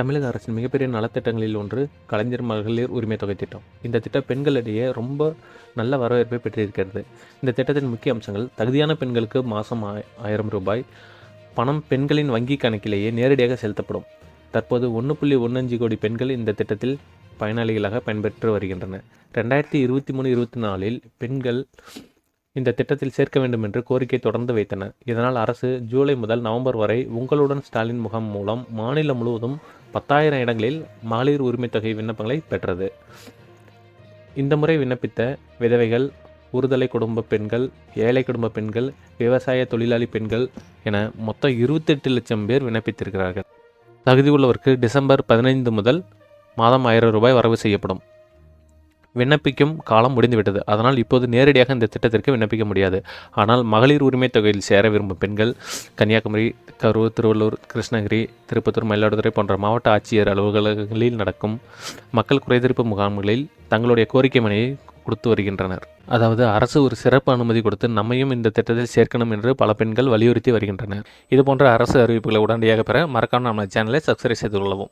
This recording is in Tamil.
தமிழக அரசின் மிகப்பெரிய நலத்திட்டங்களில் ஒன்று கலைஞர் மகளிர் உரிமை தொகை திட்டம். இந்த திட்டம் பெண்களிடையே ரொம்ப நல்ல வரவேற்பை பெற்றிருக்கிறது. இந்த திட்டத்தின் முக்கிய அம்சங்கள் தகுதியான பெண்களுக்கு மாதம் ஆயிரம் ரூபாய் பணம் பெண்களின் வங்கி கணக்கிலேயே நேரடியாக செலுத்தப்படும். தற்போது ஒன்று புள்ளி ஒன்றஞ்சு கோடி பெண்கள் இந்த திட்டத்தில் பயனாளிகளாக பயன்பெற்று வருகின்றன. ரெண்டாயிரத்தி இருபத்தி மூணு இருபத்தி நாலில் பெண்கள் இந்த திட்டத்தில் சேர்க்க வேண்டும் என்று கோரிக்கை தொடர்ந்து வைத்தனர் இதனால் அரசு ஜூலை முதல் நவம்பர் வரை உங்களுடன் ஸ்டாலின் முகாம் மூலம் மாநிலம் முழுவதும் பத்தாயிரம் இடங்களில் மகளிர் உரிமைத் தொகை விண்ணப்பங்களை பெற்றது. இந்த முறை விண்ணப்பித்த விதவைகள் ஒருதலை குடும்ப பெண்கள் ஏழை குடும்ப பெண்கள் விவசாய தொழிலாளி பெண்கள் என மொத்தம் இருபத்தெட்டு லட்சம் பேர் விண்ணப்பித்திருக்கிறார்கள். தகுதி உள்ளவருக்கு டிசம்பர் பதினைந்து முதல் மாதம் ஆயிரம் ரூபாய் வரவு செய்யப்படும். விண்ணப்பிக்கும் காலம் முடிந்துவிட்டது. அதனால் இப்போது நேரடியாக இந்த திட்டத்திற்கு விண்ணப்பிக்க முடியாது. ஆனால் மகளிர் உரிமை தொகையில் சேர விரும்பும் பெண்கள் கன்னியாகுமரி கரூர் திருவள்ளூர் கிருஷ்ணகிரி திருப்பத்தூர் மயிலாடுதுறை போன்ற மாவட்ட ஆட்சியர் அலுவலகங்களில் நடக்கும் மக்கள் குறைதீர்ப்பு முகாம்களில் தங்களுடைய கோரிக்கை மனையை கொடுத்து வருகின்றனர். அதாவது அரசு ஒரு சிறப்பு அனுமதி கொடுத்து நம்மையும் இந்த திட்டத்தில் சேர்க்கணும் என்று பல பெண்கள் வலியுறுத்தி வருகின்றனர். இதுபோன்ற அரசு அறிவிப்புகளை உடனடியாக பெற மறக்காமல் நம்ம சேனலை சப்ஸ்கிரைப் செய்து கொள்ளவும்.